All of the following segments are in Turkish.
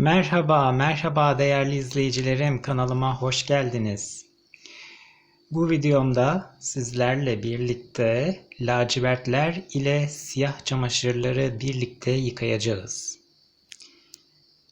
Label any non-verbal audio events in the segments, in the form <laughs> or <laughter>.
Merhaba, merhaba değerli izleyicilerim. Kanalıma hoş geldiniz. Bu videomda sizlerle birlikte lacivertler ile siyah çamaşırları birlikte yıkayacağız.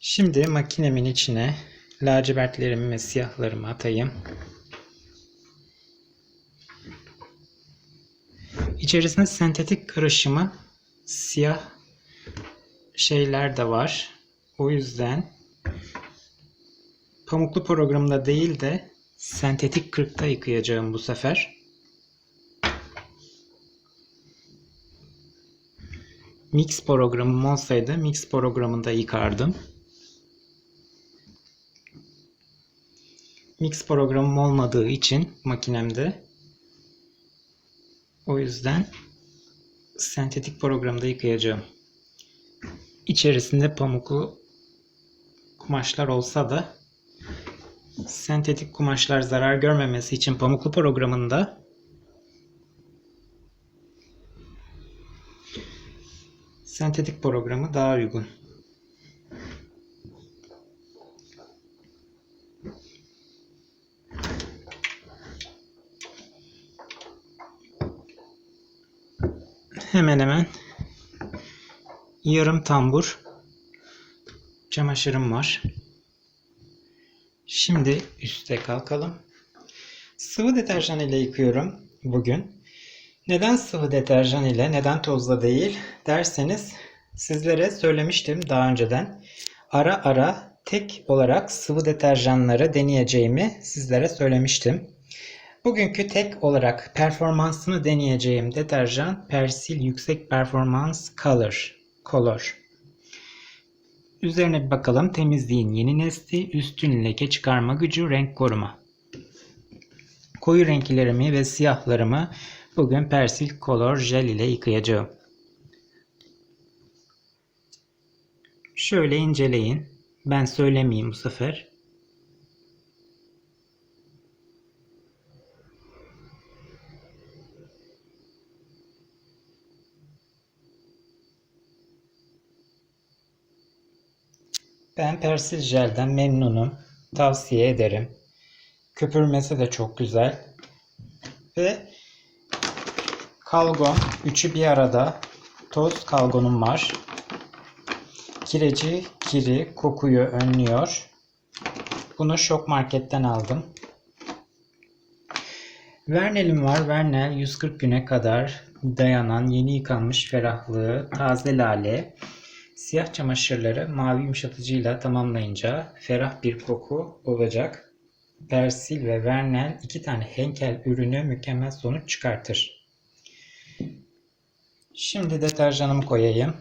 Şimdi makinemin içine lacivertlerimi ve siyahlarımı atayım. İçerisinde sentetik karışımı siyah şeyler de var. O yüzden pamuklu programda değil de sentetik kırkta yıkayacağım bu sefer. Mix programım olsaydı mix programında yıkardım. Mix programım olmadığı için makinemde o yüzden sentetik programda yıkayacağım. İçerisinde pamuklu kumaşlar olsa da sentetik kumaşlar zarar görmemesi için pamuklu programında sentetik programı daha uygun. Hemen hemen yarım tambur çamaşırım var. Şimdi üste kalkalım. Sıvı deterjan ile yıkıyorum bugün. Neden sıvı deterjan ile, neden tozla değil derseniz sizlere söylemiştim daha önceden. Ara ara tek olarak sıvı deterjanları deneyeceğimi sizlere söylemiştim. Bugünkü tek olarak performansını deneyeceğim deterjan Persil Yüksek Performans Color. Color. Üzerine bir bakalım. Temizliğin yeni nesli, üstün leke çıkarma gücü, renk koruma. Koyu renklerimi ve siyahlarımı bugün Persil Color Jel ile yıkayacağım. Şöyle inceleyin. Ben söylemeyeyim bu sefer. Ben Persil Jel'den memnunum. Tavsiye ederim. Köpürmesi de çok güzel. Ve kalgon. Üçü bir arada. Toz kalgonum var. Kireci kiri kokuyu önlüyor. Bunu Şok Market'ten aldım. Vernel'im var. Vernel 140 güne kadar dayanan yeni yıkanmış ferahlığı taze lale. Siyah çamaşırları mavi yumuşatıcıyla tamamlayınca ferah bir koku olacak. Persil ve Vernel iki tane Henkel ürünü mükemmel sonuç çıkartır. Şimdi deterjanımı koyayım.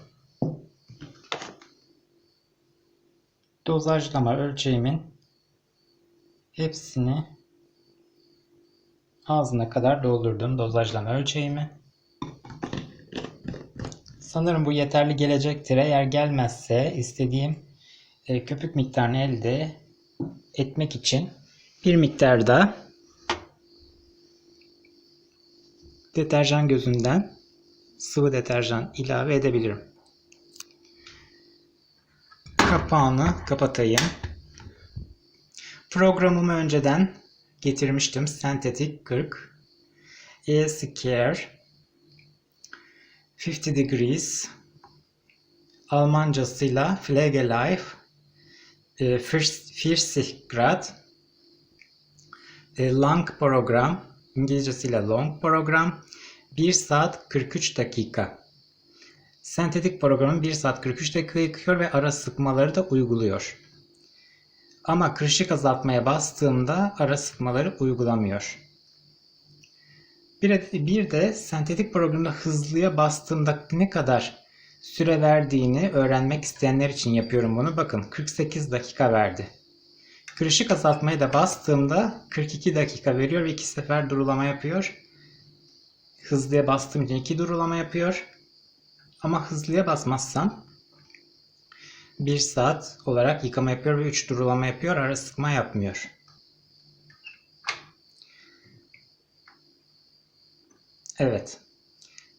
Dozajlama ölçeğimin hepsini ağzına kadar doldurdum dozajlama ölçeğimi. Sanırım bu yeterli gelecektir. Eğer gelmezse istediğim e, köpük miktarını elde etmek için bir miktar da deterjan gözünden sıvı deterjan ilave edebilirim. Kapağını kapatayım. Programımı önceden getirmiştim. Sentetik 40 E-Scare 50 Degrees Almancasıyla Pflegelife e, 40 Grad e, Long Program İngilizcesiyle Long Program 1 saat 43 dakika Sentetik programın 1 saat 43 dakika yıkıyor ve ara sıkmaları da uyguluyor. Ama kırışık azaltmaya bastığımda ara sıkmaları uygulamıyor. Bir bir de sentetik programda hızlıya bastığımda ne kadar süre verdiğini öğrenmek isteyenler için yapıyorum bunu. Bakın 48 dakika verdi. Kırışık azaltmaya da bastığımda 42 dakika veriyor ve iki sefer durulama yapıyor. Hızlıya bastığım için iki durulama yapıyor. Ama hızlıya basmazsam 1 saat olarak yıkama yapıyor ve 3 durulama yapıyor. Ara sıkma yapmıyor. Evet.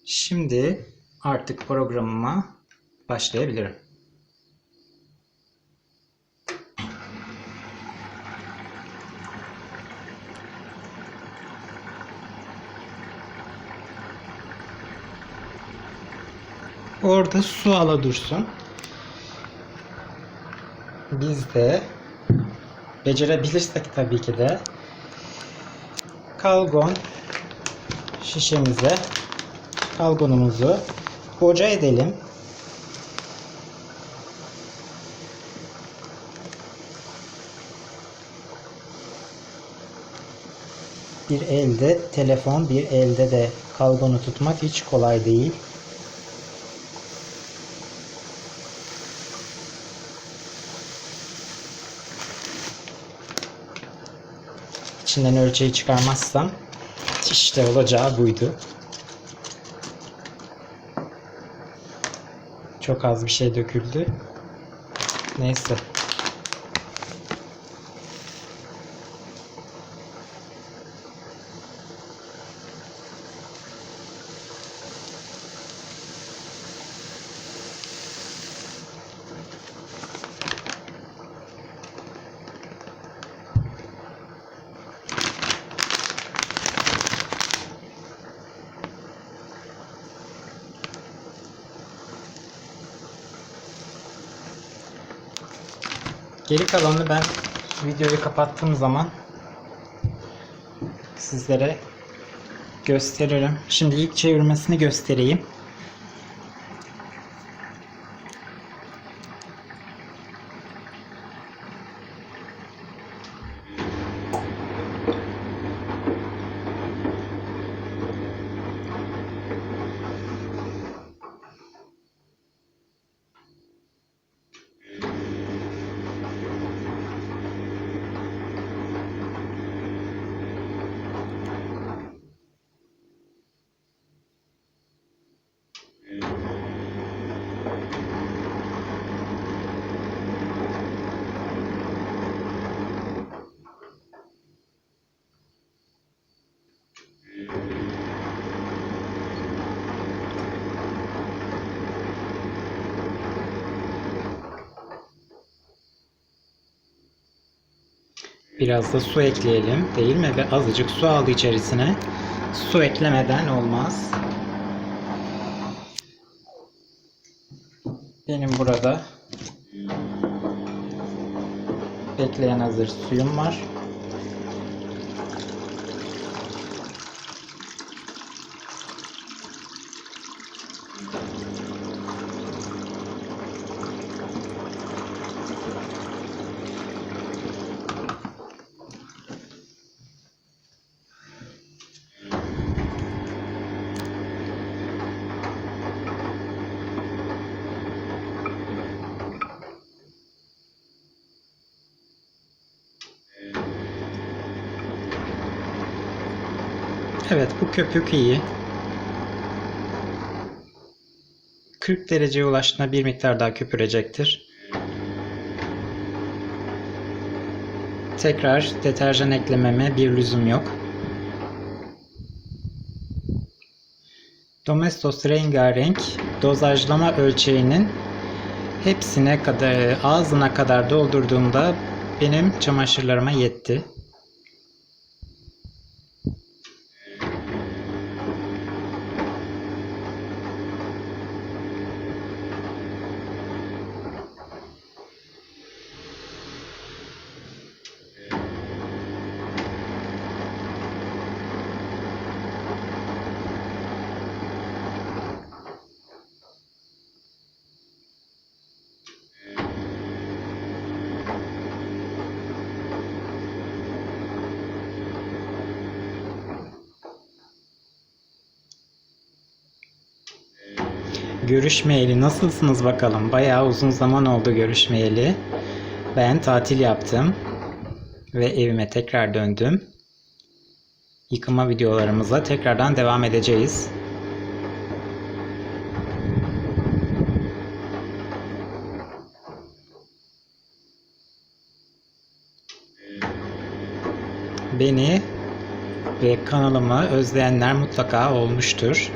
Şimdi artık programıma başlayabilirim. Orada su ala dursun. Biz de becerebilirsek tabii ki de kalgon şişemize kalgonumuzu boca edelim. Bir elde telefon, bir elde de kalgonu tutmak hiç kolay değil. İçinden ölçeği çıkarmazsam işte olacağı buydu. Çok az bir şey döküldü. Neyse. Geri kalanını ben videoyu kapattığım zaman sizlere gösteririm. Şimdi ilk çevirmesini göstereyim. Biraz da su ekleyelim değil mi? Ve azıcık su aldı içerisine. Su eklemeden olmaz. Benim burada bekleyen hazır suyum var. Evet bu köpük iyi. 40 dereceye ulaştığında bir miktar daha köpürecektir. Tekrar deterjan eklememe bir lüzum yok. Domestos rengarenk dozajlama ölçeğinin hepsine kadar ağzına kadar doldurduğumda benim çamaşırlarıma yetti. Görüşmeyeli nasılsınız bakalım? Bayağı uzun zaman oldu görüşmeyeli. Ben tatil yaptım ve evime tekrar döndüm. Yıkama videolarımıza tekrardan devam edeceğiz. Beni ve kanalımı özleyenler mutlaka olmuştur.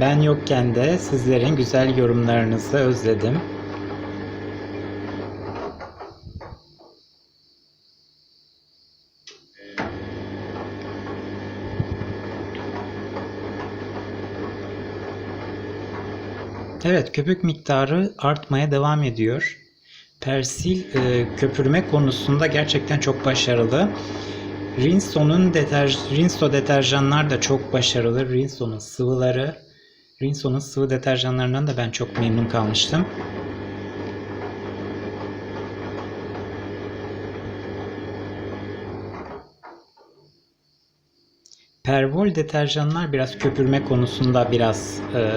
Ben yokken de sizlerin güzel yorumlarınızı özledim. Evet, köpük miktarı artmaya devam ediyor. Persil e, köpürme konusunda gerçekten çok başarılı. Rinso'nun deterj Rinso deterjanlar da çok başarılı. Rinso'nun sıvıları Rinso'nun sıvı deterjanlarından da ben çok memnun kalmıştım. Pervol deterjanlar biraz köpürme konusunda biraz e,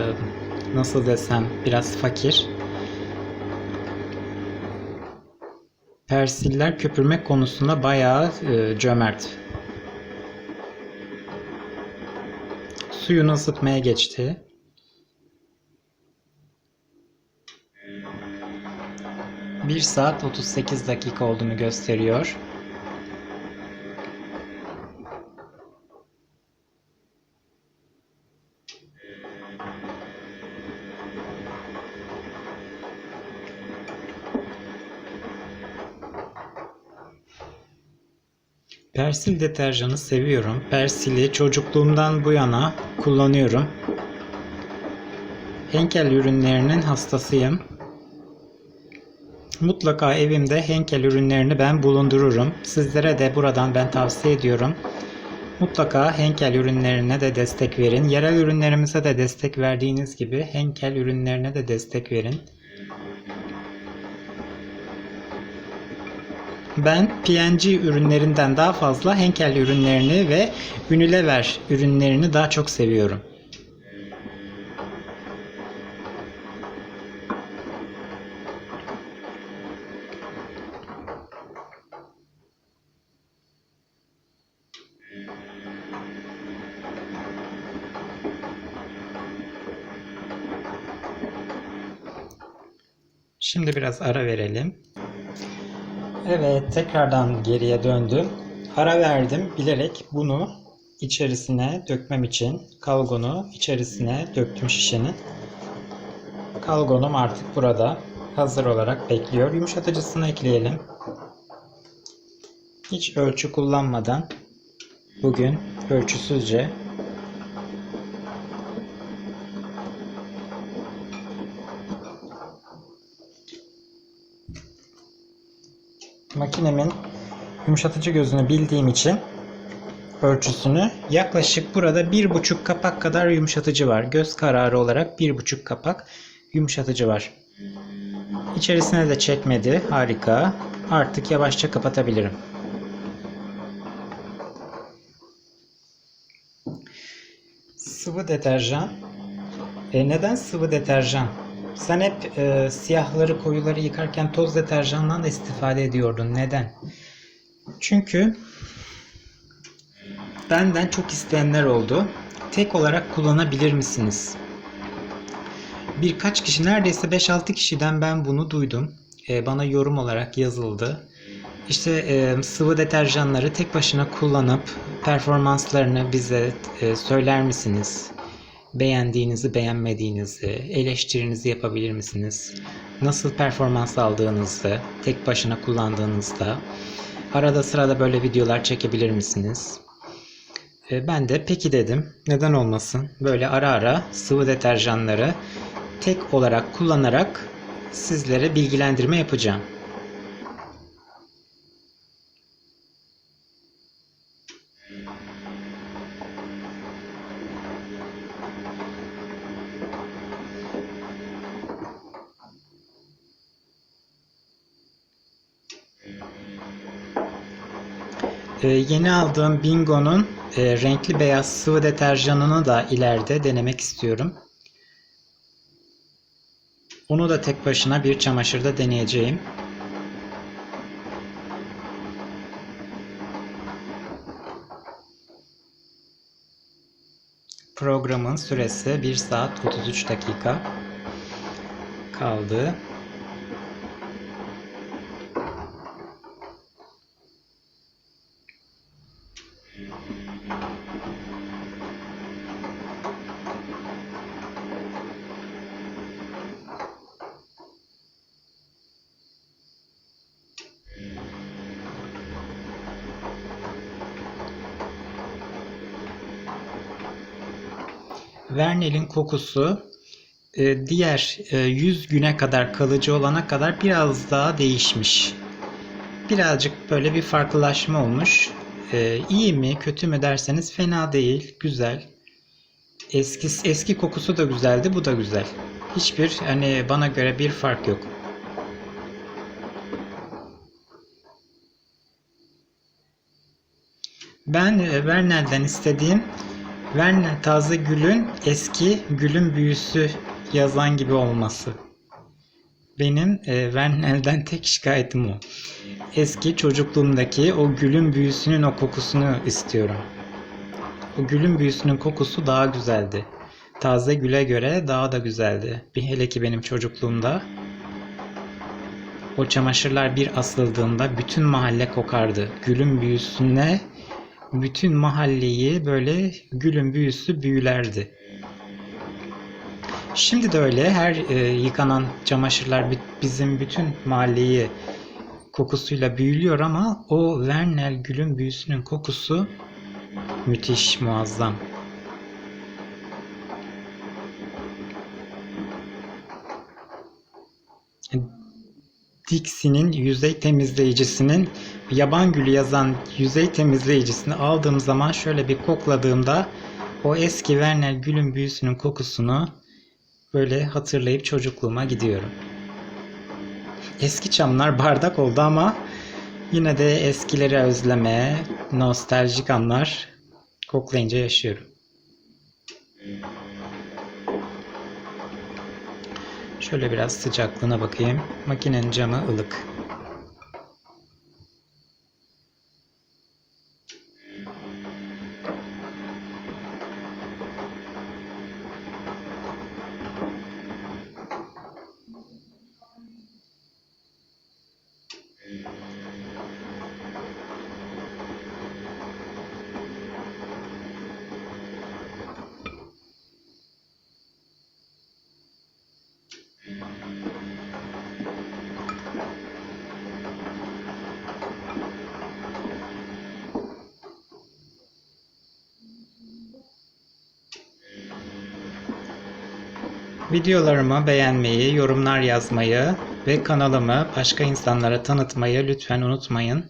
nasıl desem biraz fakir. Persiller köpürme konusunda bayağı e, cömert. Suyunu ısıtmaya geçti. Bir saat 38 dakika olduğunu gösteriyor. Persil deterjanı seviyorum. Persili çocukluğumdan bu yana kullanıyorum. Henkel ürünlerinin hastasıyım. Mutlaka evimde Henkel ürünlerini ben bulundururum. Sizlere de buradan ben tavsiye ediyorum. Mutlaka Henkel ürünlerine de destek verin. Yerel ürünlerimize de destek verdiğiniz gibi Henkel ürünlerine de destek verin. Ben PNG ürünlerinden daha fazla Henkel ürünlerini ve Unilever ürünlerini daha çok seviyorum. Şimdi biraz ara verelim. Evet, tekrardan geriye döndüm. Ara verdim bilerek bunu içerisine dökmem için kalgonu içerisine döktüm şişenin. Kalgonum artık burada hazır olarak bekliyor. Yumuşatıcısını ekleyelim. Hiç ölçü kullanmadan bugün ölçüsüzce makinemin yumuşatıcı gözünü bildiğim için ölçüsünü yaklaşık burada bir buçuk kapak kadar yumuşatıcı var. Göz kararı olarak bir buçuk kapak yumuşatıcı var. İçerisine de çekmedi. Harika. Artık yavaşça kapatabilirim. Sıvı deterjan. E neden sıvı deterjan? Sen hep e, siyahları koyuları yıkarken toz deterjandan da istifade ediyordun. Neden? Çünkü benden çok isteyenler oldu. Tek olarak kullanabilir misiniz? Birkaç kişi neredeyse 5-6 kişiden ben bunu duydum. E, bana yorum olarak yazıldı. İşte e, sıvı deterjanları tek başına kullanıp performanslarını bize e, söyler misiniz? Beğendiğinizi, beğenmediğinizi, eleştirinizi yapabilir misiniz? Nasıl performans aldığınızı, tek başına kullandığınızda arada sırada böyle videolar çekebilir misiniz? E, ben de peki dedim. Neden olmasın? Böyle ara ara sıvı deterjanları tek olarak kullanarak sizlere bilgilendirme yapacağım. Ee, yeni aldığım Bingo'nun e, renkli beyaz sıvı deterjanını da ileride denemek istiyorum. Onu da tek başına bir çamaşırda deneyeceğim. Programın süresi 1 saat 33 dakika kaldı. Vernel'in kokusu e, diğer e, 100 güne kadar kalıcı olana kadar biraz daha değişmiş. Birazcık böyle bir farklılaşma olmuş. E, iyi mi kötü mü derseniz fena değil, güzel. Eski eski kokusu da güzeldi, bu da güzel. Hiçbir hani bana göre bir fark yok. Ben e, Vernel'den istediğim Vernel Taze Gül'ün eski Gül'ün Büyüsü yazan gibi olması. Benim e, <laughs> Vernel'den tek şikayetim o. Eski çocukluğumdaki o gülün büyüsünün o kokusunu istiyorum. O gülün büyüsünün kokusu daha güzeldi. Taze güle göre daha da güzeldi. Bir hele ki benim çocukluğumda o çamaşırlar bir asıldığında bütün mahalle kokardı. Gülün büyüsüne bütün mahalleyi böyle gülün büyüsü büyülerdi. Şimdi de öyle her e, yıkanan çamaşırlar bi- bizim bütün mahalleyi kokusuyla büyülüyor ama o Vernel gülün büyüsünün kokusu müthiş, muazzam. Dixie'nin yüzey temizleyicisinin yaban gülü yazan yüzey temizleyicisini aldığım zaman şöyle bir kokladığımda o eski Vernel gülün büyüsünün kokusunu böyle hatırlayıp çocukluğuma gidiyorum. Eski çamlar bardak oldu ama yine de eskileri özleme, nostaljik anlar koklayınca yaşıyorum. Şöyle biraz sıcaklığına bakayım. Makinenin camı ılık. Videolarımı beğenmeyi, yorumlar yazmayı ve kanalımı başka insanlara tanıtmayı lütfen unutmayın.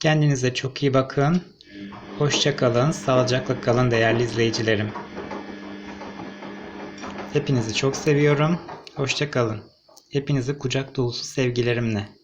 Kendinize çok iyi bakın. Hoşça kalın, sağlıcakla kalın değerli izleyicilerim. Hepinizi çok seviyorum. Hoşça kalın. Hepinizi kucak dolusu sevgilerimle.